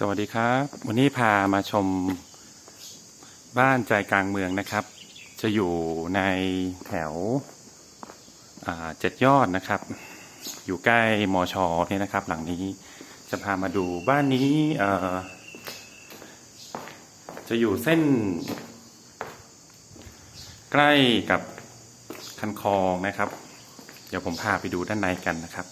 สวัสดีครับ วันนี้พามาชมบ้านใจกลางเมืองนะครับ จะอยู่ในแถวเจ็ดยอดนะครับ อยู่ใกล้มอชอเนี่ยนะครับ หลังนี้จะพามาดูบ้านนี้เอจะอยู่เส้น ใกล้กับคันคลองนะครับ เดี๋ยวผมพาไปดูด้านในกันนะครับ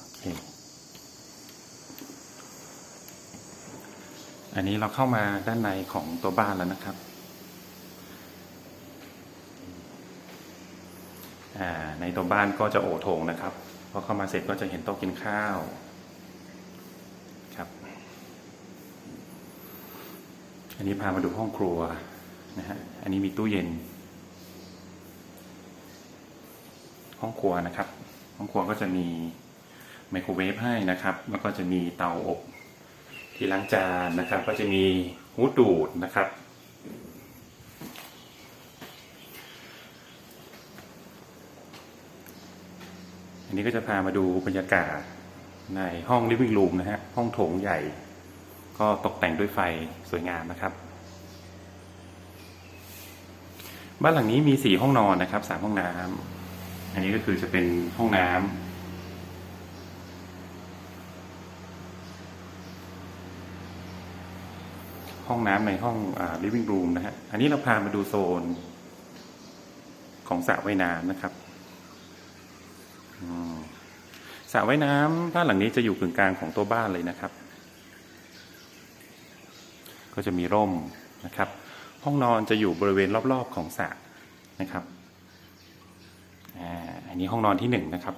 โอเค อันนี้เราเข้ามาด้านในของตัวบ้านแล้วนะครับอ่าในตัวบ้านก็จะโอโถงนะครับ พอเข้ามาเสร็จก็จะเห็นโต๊ะกินข้าวครับ อันนี้พามาดูห้องครัวนะฮะ อันนี้มีตู้เย็น ห้องครัวนะครับ ห้องครัวก็จะมีไมโครเวฟให้นะครับ แล้วก็จะมีเตาอบ ที่ล้างจานนะครับก็จะมีหูดูดนะครับ อันนี้ก็จะพามาดูบรรยากาศในห้อง living room นะฮะห้องโถงใหญ่ ก็ตกแต่งด้วยไฟสวยงามนะครับ บ้านหลังนี้มีสี่ห้องนอนนะครับสามห้องน้ำอันนี้ก็คือจะเป็นห้องน้ำ ห้องน้ำในห้องอ่า living room นะฮะ อันนี้เราพามาดูโซนของสระว่ายน้ำนะครับสระว่ายน้ำบ้านหลังนี้จะอยู่กึ่งกลางของตัวบ้านเลยนะครับ ก็จะมีร่มนะครับ ห้องนอนจะอยู่บริเวณรอบๆของสระนะครับอันนี้ห้องนอนที่หนึ่งนะครับ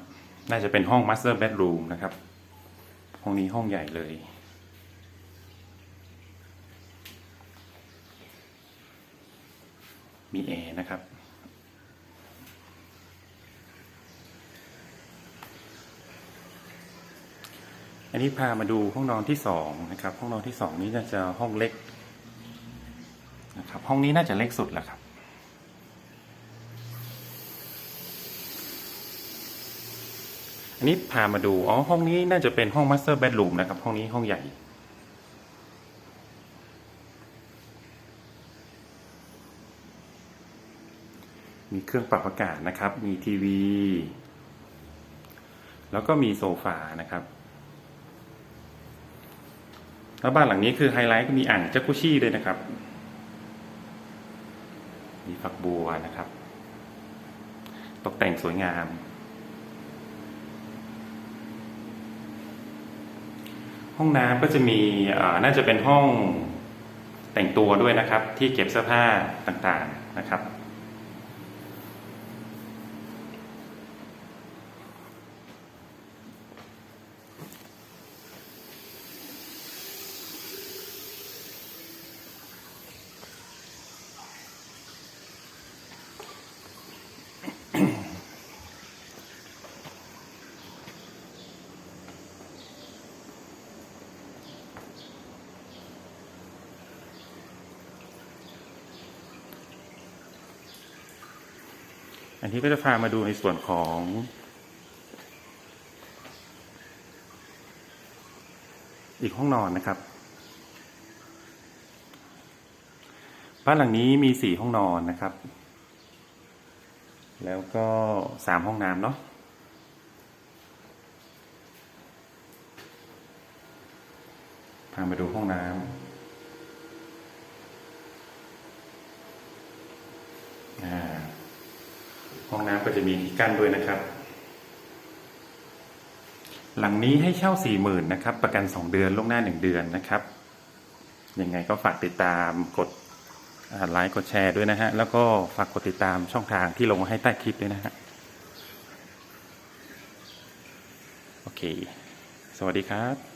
น่าจะเป็นห้อง master bedroom นะครับ ห้องนี้ห้องใหญ่เลย มีแอร์นะครับ อันนี้พามาดูห้องนอนที่สองนะครับ ห้องนอนที่สองนี้น่าจะห้องเล็กนะครับ ห้องนี้น่าจะเล็กสุดแล้วครับ อันนี้พามาดู อ๋อ ห้องนี้น่าจะเป็นห้อง master bedroom นะครับ ห้องนี้ห้องใหญ่ มีเครื่องปรับอากาศนะครับ มีทีวี แล้วก็มีโซฟานะครับ แล้วบ้านหลังนี้คือไฮไลท์ก็มีอ่างจักรุชี่ด้วยนะครับ มีฝักบัวนะครับ ตกแต่งสวยงาม ห้องน้ำก็จะมีน่าจะเป็นห้องแต่งตัวด้วยนะครับ ที่เก็บเสื้อผ้าต่างๆนะครับ อันนี้ก็จะพามาดูในส่วนของ อีกห้องนอนนะครับ บ้านหลังนี้มีสี่ห้องนอนนะครับ แล้วก็สามห้องน้ำเนาะพามาดูห้องน้ำอ่า ห้องน้ำก็จะมีที่กั้นด้วยนะครับ หลังนี้ให้เช่าสี่หมื่นนะครับ ประกันสองเดือนล่วงหน้าหนึ่งเดือนนะครับ ยังไงก็ฝากติดตามกดไลค์กดแชร์ด้วยนะฮะ แล้วก็ฝากกดติดตามช่องทางที่ลงมาให้ใต้คลิปด้วยนะฮะ โอเค สวัสดีครับ